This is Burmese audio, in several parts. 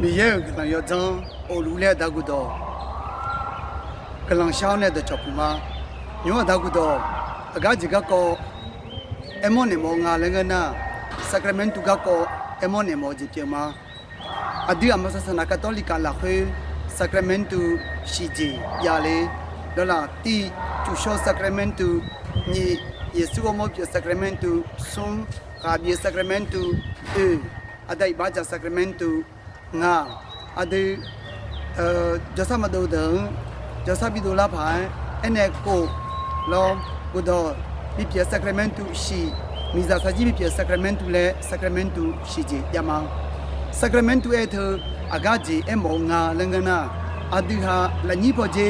미예 그냥 여정 올울에 다구도 그랑 샤오네도 조금마 요어 다구도 아가지가 거 에모네 뭔가 랭가나 사크라멘토가 거 에모네 뭐지 께마 아디 아마사나 카톨릭아 라회 사크라멘토 시지 야레 돌라 티 주쇼 사크라멘토 니 예수 오모피 사크라멘토 송 가비 사크라멘토 에 아다이 바자 사크라멘토 nga ade uh, jasa madu dang jasa bidu la phan ene ko lo budo bi pye sacramento shi miza sa ji bi pye sacramento le sacramento shi ji yama sacramento e tho aga ji e mo nga langana adi ha la ni po je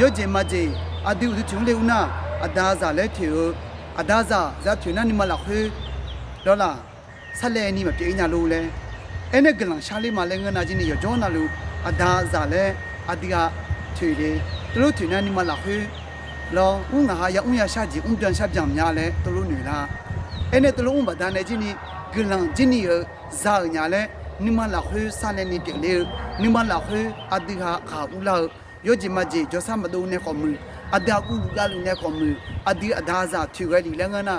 yo je ma je adi u chung le una ada za le thyo ada za za thyo na ni ma la khwe do la sa le ni ma pye nya lo le အဲ့နဲ့ကလန်ရှာလေးမလဲငနာချင်းနေရကြောနာလူအဒါဇာလဲအတိကထွေတယ်သူတို့ထွေနေနေမလာခွေလောဥငါဟာရဥရရှာကြီးဥပြန်ရှာပြန်များလဲသူတို့နေလားအဲ့နဲ့သူတို့ဥပဒါနေချင်းနေကလန်ချင်းနေရဇာညာလဲနိမလာခွေဆာလဲနေပြလေနိမလာခွေအတိကခါဥလာယောဂျီမဂျီဂျဆမဒိုနေခေါမူအဒါကူလူလာလူနေခေါမူအဒီအဒါဇာထွေရည်လဲငနာ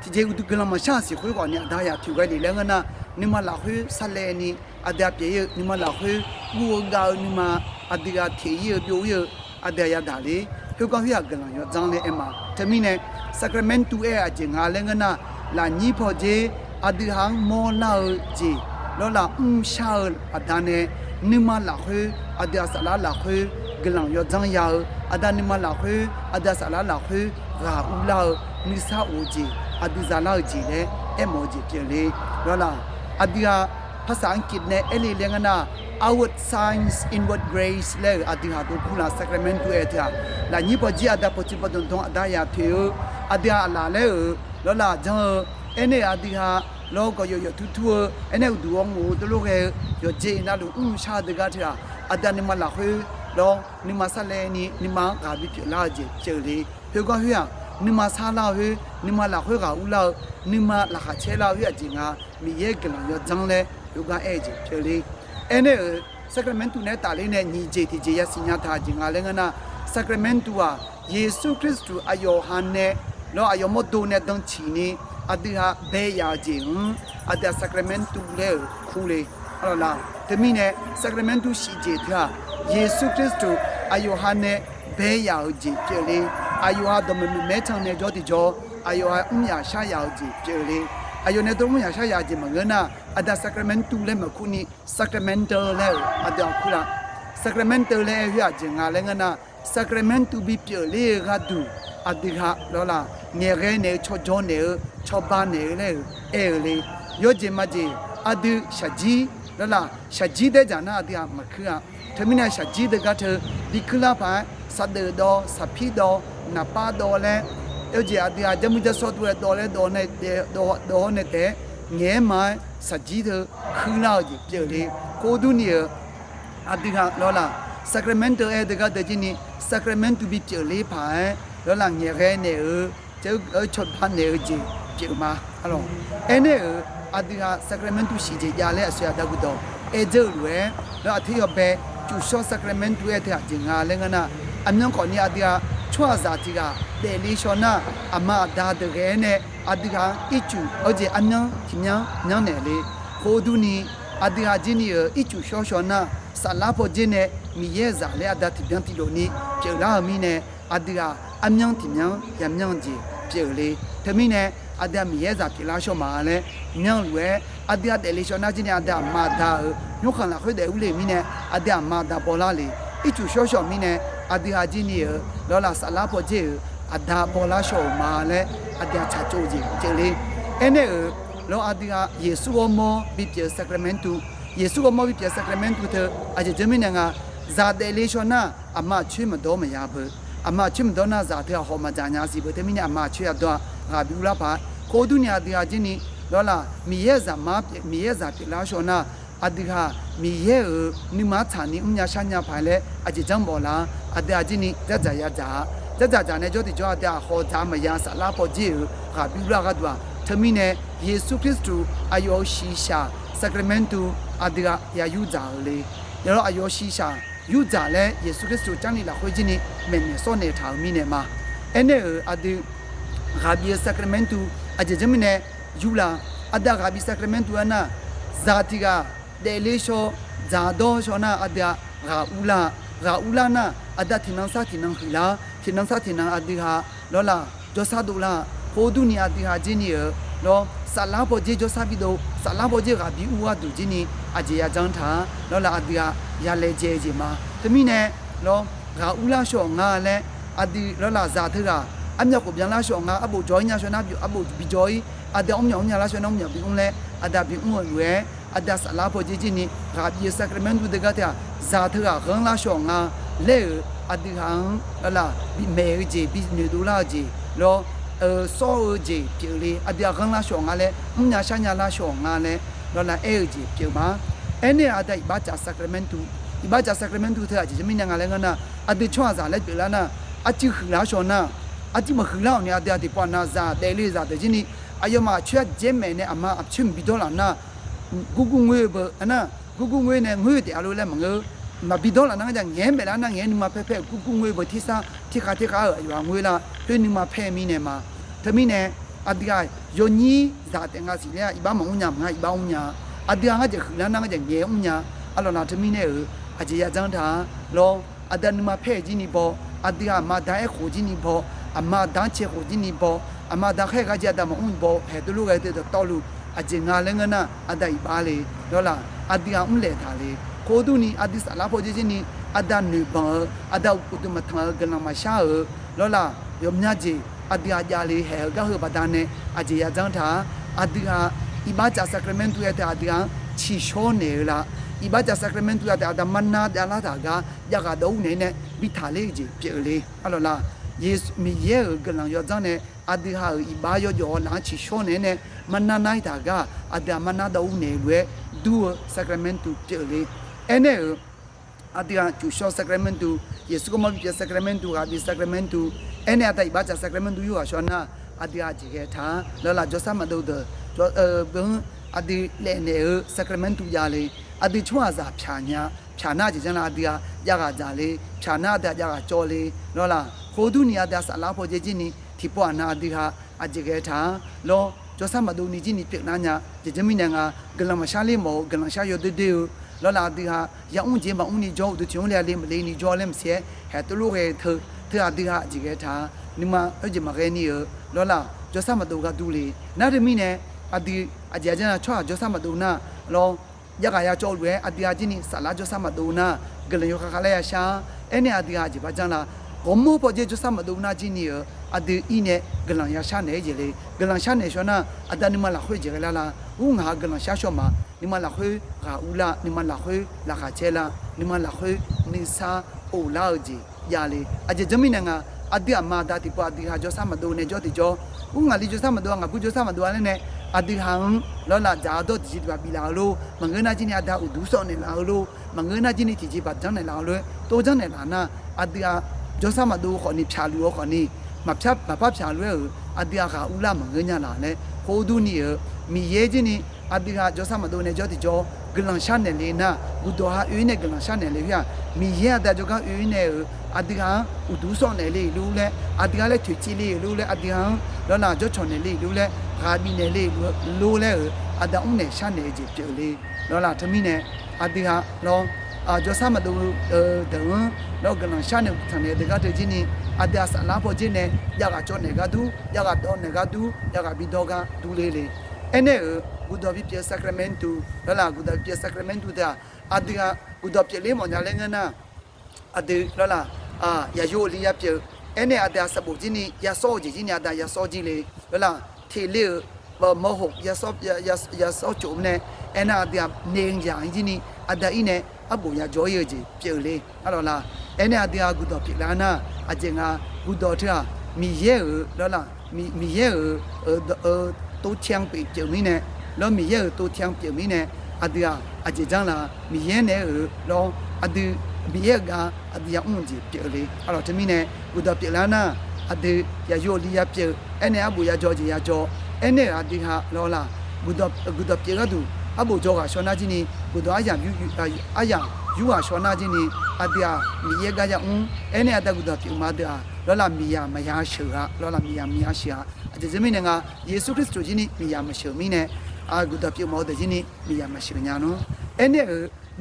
ဒီကျေဥဒကလမရှာစီခွေကောနေအဒါရထွေရည်လဲငနာ ni ma la khu sa le ni ada pye ye ni ma la khu bu ga ni ma adiga the ye pyo ye ada ya da le pyo ka hya ga lan yo jang le e ma te mi ne sacrament tu e a je nga le nga na la ni pho je adi hang mo la je lo la um sha ada ne ni ma la khu ada sa la la khu ga lan yo jang ya ada ni ma la khu ada sa la la khu ga u la ni sa o je adi za la je le emoji ပြလေလောလားအဒီ ဟာภาษาอังกฤษเนี่ยเอลิเลงนะ outward signs inward grace လေအဒီဟာတို့ခုလာ sacrament တွေတဲ့လာညိပကြီးအဒါပချိပဒွန်တော့အဒါယာထေအဒီဟာလာလေလောလာဂျန်အဲ့နေအဒီဟာလောကရရထူထူအဲ့နေဒူအောင်တို့လို့ကရဂျေနာလူဥရှာဒကတဲ့အဒါနိမလာခွေလောနိမဆလဲနီနိမဂါဘိပြလာဂျေချေလေဖေကဟွာ နိမဆာလာဟွေနိမလာခွေကဥလာနိမလာခချေလာဟွေအဂျင်ငါမိရဲ့ကလန်ရောဂျန်လဲယောဂအဲ့ဂျေချေလေအဲ့နေ sacramento နဲ့တာလေးနဲ့ညီဂျေတီဂျေရစညာထားဂျင်ငါလဲငနာ sacramento ဟာယေရှုခရစ်တုအယောဟန်နဲ့လောအယောမဒိုနဲ့တန်ချီနေအဒီဟာဘေးယာဂျင်အဒ sacramento လဲခူလေဟောလားတမီနဲ့ sacramento ရှိဂျေထားယေရှုခရစ်တုအယောဟန်နဲ့ဘေးယာဂျင်ပြလေ အယောဟာဒမမဲချန်နဲ့ကြောတိကြောအယောဟာဥမြရှာယာဂျင်ပြလေအယောနဲ့တော့မြရှာယာဂျင်မငနာအဒ sacramento လဲမခုနီ sacramental လဲအဒခုလား sacramental လဲရဂျင်ငါလဲငနာ sacramento ဘီပြလေဂါဒူအဒီဟာလောလာနေရဲနေချောဂျွန်နေချောပါနေလေအဲလေယောဂျင်မဂျီအဒီရှာဂျီလောလာရှာဂျီတဲ့ဂျာနာအဒီဟာမခရထမင်းနဲ့ရှာဂျီတဲ့ကတဒီကလာပါစဒေဒောစဖီ ဒောနပါဒောလဲယောဂျီအဒီဟာဂျမူဂျဆော့တူရဲ့ဒောလဲဒောနဲ့ဒောဒောနဲ့တဲ့ငဲမိုင်းစဂျီတဲ့ခူနာကြီးပြလေကိုဒူနီအဒီဟာလောလာ sacramento အဲတကတကြီးနီ sacramento ဘီပြလေပါလောလာငရဲနေကျုပ်အချတ်ဖန်နေကြီးပြမှာအဲ့တော့အဲ့နဲ့အဒီဟာ sacramento ရှိကြရလဲအဆွေတကူတော့အဲကျုပ်လွယ်တော့အထီရပဲကျူရှော sacramento ရဲ့တဲ့ဂျင်ငါလဲငနာအမြန်ကောနီအဒီဟာ ချွာဇာတိကတေလီရှောနာအမဒါတကယ်နဲ့အဒီဟာအချူအဂျေအမြန်ချင်ညာညံနေလေခိုးဒူနီအဒီဟာဂျင်းနီအချူရှောရှောနာဆလာဖို့ဂျင်းနဲ့မီရဲ့ဇာလဲအဒတ်ပြန်တီလိုနီကျေလာမီနဲ့အဒီဟာအမြန်တီမြန်ရမြန်ကြီးကျေလေတမီနဲ့အဒမီရဲ့ဇာပြလာရှောမှာလဲမြန်လွယ်အဒီဟာတယ်လီရှောနာဂျင်းနဲ့အဒမာဒါညခလာခွေတဲ့ဦးလေမီနဲ့အဒမာဒါပေါ်လာလေအချူရှောရှောမီနဲ့ အဒီဟာဂျင်းနီလောလာဆလာဖို့ဂျေအဒါပေါ်လာရှောမှာလဲအဒချာချိုကြီးကျေလေအဲ့နဲ့လောအဒီဟာယေစုမောဘီပြစကရမန်တူယေစုမောဘီပြစကရမန်တူတဲ့အဂျေဂျမီနငါဇာတယ်လီရှောနာအမချွေမတော်မရဘူးအမချွေမတော်နာဇာတဲ့ဟောမဂျာညာစီဘတမီန အမချွေရတော့ငါဘူးလားပါကိုဒုညာဒီဟာချင်းနီလောလာမီရဲ့ဇာမမီရဲ့ဇာပြလာရှောနာအဒီဟာမီရဲ့နိမချာနီဥညာရှာညာဖိုင်လဲအဂျေဂျမ်ဘောလာအဒီအချင်းနီဇာဇာရဇာဇာဇာဇာနဲ့ကြောတိကြောအတဲ့ဟောဇာမယာဆလာပေါ်ကြီးဟာဘူးလားကတော့သမီးနဲ့ယေရှုခရစ်တုအယောရှိရှာ sacramento အဒီကရာယူကြလေရတော့အယောရှိရှာယူကြလဲယေရှုခရစ်တုကျမ်းနေလာခွေးချင်းနေမင်းစောနေထောင်မိနေမှာအဲ့နဲ့အဒီ Gabi Sacramento ajejemine yula ada Gabi Sacramento ana zatiga delisho zado shona ada ga ula ga ula na ada thinan sa thinan khila thinan sa thinan adiha lola josa dula hodu ni adiha jini lo sala bo je josa bi do sala bo je ga bi uwa du jini aje ya jang tha lola adiha ya le je je ma temi ne lo ga ula sho nga le adi lola za thira အမြောက်ကိုပြန်လာရှောင်းငါအဘူဂျိုင်းညာရှောင်းနာပြအဘူဘီဂျိုင်းအဒအောင်မြောင်ညာလာရှောင်းအောင်မြောင်ပြီးဦးလဲအဒဘီဦး ရွယ်အဒဆလာဖို့ကြည့်ချင်းနီဂါဘီစကရမန်တူဒဂတ်ယာဇာထကဂန်လာရှောင်းငါလေအဒီဟန်လာဘီမဲဂျီဘီနေဒူလာဂျီလောအဲဆောဂျီပြေလေအဒဂန်လာရှောင်းငါလဲအညာရှာညာလာရှောင်းငါလဲလောလာအဲဂျီပြေပါအဲ့နဲ့အဒိုင်ဘာ ချာစကရမန်တူဒီဘာချာစကရမန်တူတဲ့ဂျီမင်းငါလဲငါနာအဒီချွာဇာလဲပြေလာနာအချီခလာရှောင်းနာအတိမခလောက်နေအတဲ့ဒီပွားနာဇာတဲလေးဇာတဲ့ဂျင်းနီအယမချွတ်ဂျဲမဲနဲ့အမအချင်းဘီဒေါ်လာနာဂူဂူငွေဘအနာဂူဂူငွေနဲ့ငွေတဲ့အလိုလဲမငယ်မဘီဒေါ်လာနာကြငဲမဲလာနာငဲနီမဖဲဖဲဂူဂူငွေဘတိစာတိခါတိခါအရွာငွေလာတွင်းနီမဖဲမီနဲ့မှာသမီးနဲ့အဒီကယိုညီဇာတဲ့ငါစီလေအဘမုံညာငါအဘုံညာအဒီကငါကြခလာနာငါကြငဲုံညာအလောနာသမီးနဲ့အကြေရကြန်းတာလောအဒန်နီမဖဲကြီးနီဘောအဒီကမဒိုင်ခိုကြီးနီဘောအမဒန်းချေကိုဒီနီဘောအမဒခဲကကြတာမုန်ဘောဟဲတလူကတဲ့တော်လူ အကျင်ငါလည်းငနာအဒိုင်ပါလေဒေါ်လာအဒီအောင်လေထားလေကိုဒူနီအဒီစလာဖို့ချင်းနီအဒန်နီဘောအဒေါကုတမထမကနမရှာလောလာယောမြကြီးအဒီအကြလေးဟဲကဟဘဒန်နဲ့အကြေရကြန်းတာအဒီဟာအဘချာစကရမန်တူရဲ့တဲ့အဒီဟာချီရှောနေလား ibaja sacramento ya da manna da la da ga ya ga do ne ne bi tha le ji pi le alo la yes mi ye ga lang yo zang ne adi ha i ba yo yo la chi sho ne ne manna nai da ga ada manna da u ne lwe du sacramento pi le ene adi ha chu sho sacramento yesu ko ma pi sacramento ga bi sacramento ene ata ibaja sacramento yo ha sho na adi ha ji ge tha la la jo sa ma do de jo eh အဒီလဲနေစကရမန်တူရလေအဒီချွာစာဖြာညာဖြာနာကြကြနာအဒီကရကကြလေဖြာနာတဲ့ရကကြောလေလောလားခိုဒုနီယတဲ့ဆလာဖို့ကြချင်းနီဒီပွားနာအဒီဟာအကြကေထာလောကျော်ဆမဒူနီချင်းနီပြနာညာကြကြမီနငါ ဂလမရှာလေးမောဂလရှာယဒဒေလောလာဒီဟာရောင်းချင်းမဦးနီကြောဒချုံလေလေးမလေးနီကြောလဲမစေဟဲတလူရဲသသအဒီဟာအကြကေထာနိမအကြမခဲနီလောလာကျော်ဆမဒူကဒူလေနာဒမီနဲ့အဒီအကြကြနာချွာဂျောဆမတူနာလောရကရကြောလွယ်အတီယာချင်းနီဆလာဂျောဆမတူနာဂလယောခခလဲရရှာအဲ့နဲ့အတီယာကြီးဘာကြလားဂမောပေါ်ဂျေဂျောဆမတူနာချင်းနီအဒီအင်းနဲ့ဂလ န်ရရှာနေကြလေဂလန်ရှာနေရှောနာအတနိမလာခွေကြလာလာဦးငါဂလန်ရှာရှောမှာနိမလာခွေဂါဦးလာနိမလာခွေလာခချဲလာနိမလာခွေနိစာအိုလာကြီးရလေအကြဂျမီနငါအဒီအမာဒါတိပွားဒီဟာဂျောဆမတူနေဂျောတိဂျောဦးငါလီဂျောဆမတူငါကူဂျောဆမတူလည်းနဲ့အဒီဟန်လောလာဂျာဒိုတီပါပီလာလိုမငနာချင်းအဒါဥဒူဆောနေလာလိုမငနာချင်းတီချီပါဂျန်နေလာလိုတိုဂျန်နေလာနာအ ဒီယာဂျောဆမဒူခေါနိဖြာလူရောခေါနိမဖြတ်မဖဖြာလွဲအဒီယာခါဥလာမငညာလာလေခိုးဒူနီမီရဲချင်းနီအဒီယာဂျောဆမဒူနေဂျောတီဂျောဂလန်ရှာနေလေနာဂူဒိုဟာအင်းနေဂလန်ရှာနေလေပြမီရဲတဲ့ဂျောကအင်းနေအဒီဟာဥဒူဆောနေလေလူလေအဒီဟာလေထွချီလေလူလေအဒီဟာလောလာဂျောချွန်နေလေလူလေဂါဘီနယ်လေးလိုလဲအတအုံးနဲ့ရှာနေကြပြလေနော်လားသမီးနဲ့အတီဟာနော် အာဂျောဆမဒူဒဝနောကနရှာနေထန်နေဒကတဲ့ချင်းနေအဒတ်အလာပေါ်ချင်းနေရကကြောနေကဒူရကတော့နေကဒူရကဘီဒေါကဒူလေးလေးအဲ့နဲ့ဂူဒိုဗီပြဆာကရမန်တူဟလာဂူဒိုပြဆာကရမန်တူတာအဒီကဂူဒိုပြလေးမော်ညာလည်းငနာအဒီဟလာအာရယိုလီရပြအဲ့နဲ့အဒတ်စပူချင်းနေရစောကြီးချင်းနေအဒတ်ရစောကြီးလေးဟလာထေလေးမဟုတ်ရစောရစောချုံနဲ့အဲ့နာအဒတ်နေကြအင်းချင်းနေအဒတ်ဤနဲ့ အပူရကြောရကြီးပြုတ်လေအဲ့တော့လားအဲ့နဲ့အတရားကုတော်ပြလာနာအကျင်ကကုတော်ထမီရဲလောလားမီမီရဲအဲတိုးချမ်းပိပြုတ်မင်းနဲ့လောမီရဲတိုးချမ်းပြုတ်မင်းနဲ့အတရားအကျင်ကြောင့်လားမီရဲနဲ့လောအတူမီရဲကအတရားအုံကြီးပြုတ်လေအဲ့တော့တမီနဲ့ကုတော်ပြလာနာအတူရရိုလီရပြုတ်အဲ့နဲ့အပူရကြောကြီးရကြောအဲ့နဲ့အတရားလောလားကုတော်ကုတော်ပြကသူအဘိုးကျော်ကရှောနာကြီးနီ ကိုတော့အရာယူအရာယူဟာရှောနာချင်းနီအတယာမီရကကြအင်းအဲ့နဲ့အတက်ကူတော့ပြုံမတဲ့လောလာမီယာမယားရှေဟာလောလာမီယာမီယာရှေဟာအတဇမင်းငါယေရှုခရစ်တုချင်းနီမီယာမရှေမီနဲ့အာကူတော့ပြုံမောတဲ့ချင်းနီမီယာမရှေညာနော်အဲ့နဲ့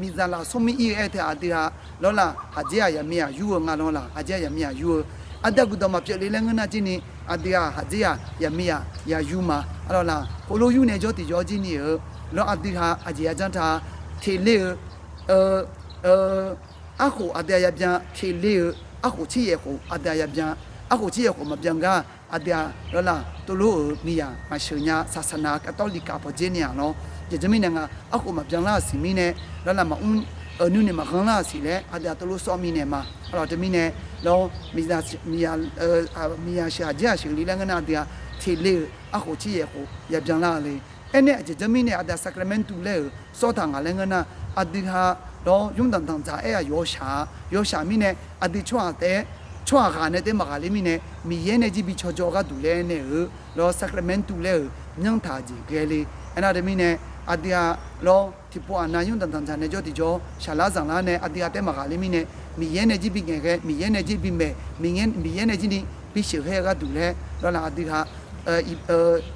မီဇာလာဆုမီအေအဲ့တဲ့အတယာလောလာဟာဂျေယာမီယာယူငါလောလာဟာဂျေယာမီယာယူအတက်ကူတော့မပြည့်လေးလည်းငနာချင်းနီအတယာဟာဂျေယာယမီယာယာယူမာအဲ့တော့လားကိုလိုယူနေကြောတီကြောချင်းနီလောအတိဟာအဂျေယာဂျန်တာ ထေလေအဲအဲအခုအတယာပြန်ထေလေအခုချီရခုအတယာပြန်အခုချီရခုမပြန်ကအတယာလောလာတူလို့နီယာမရှင်ညာဆာစနာကတိုလီကာပေါ်ဂျင်းညာနော်ဒီဇမင်းငါအခုမပြန်လာစီမီနဲ့လောလာမအွန်းအနုနေမခန်းလာစီလေအတယာတူလို့စောမီနဲ့မှာအဲ့တော့တမီနဲ့လောမီဇာမီယာအဲမီယာရှာကြာရှိလီလငနာတယာထေလေအခုချီရခုရပြန်လာလေအဲ့နဲ့အဂျမီနဲ့အတဆာကရမန်တူလေစောတာငါလည်းငနာအဒီဟာတော့ယုံတန်တန်ဇာအဲ့ရောရှာရောရှာမီနဲ့အဒီချွတ်တဲ့ချွာခါနဲ့တဲ့မကလေးမိနဲ့မီရဲနေကြည့်ပြီးချောချောကတူလဲနဲ့လောဆာကရမန်တူလဲညံထားကြည့်ကဲလေ အဲ့နာတမီနဲ့အတယာလောဒီပွာနာယွန်းတန်တန်ချာနေကြောဒီကြောရှာလာဆောင်လာနဲ့အတယာတဲ့မကလေးမိနဲ့မီရဲနေကြည့်ပြီးငယ်ကဲမီရဲနေကြည့်ပြီးမဲ့မီငယ်မီရဲနေကြည့်ပြီးရှေဟဲကတူလဲလောလာအတယာအဲအဲအင်းဘာဂျာဆာကရမန်တူထဂတ်တဲ့ဂျင်းဆာကရမန်တူတီဝင်လဲအမနေတာလေအဲ့နဲ့အတယာဥဒုတင်ရအလာချာရှောနာ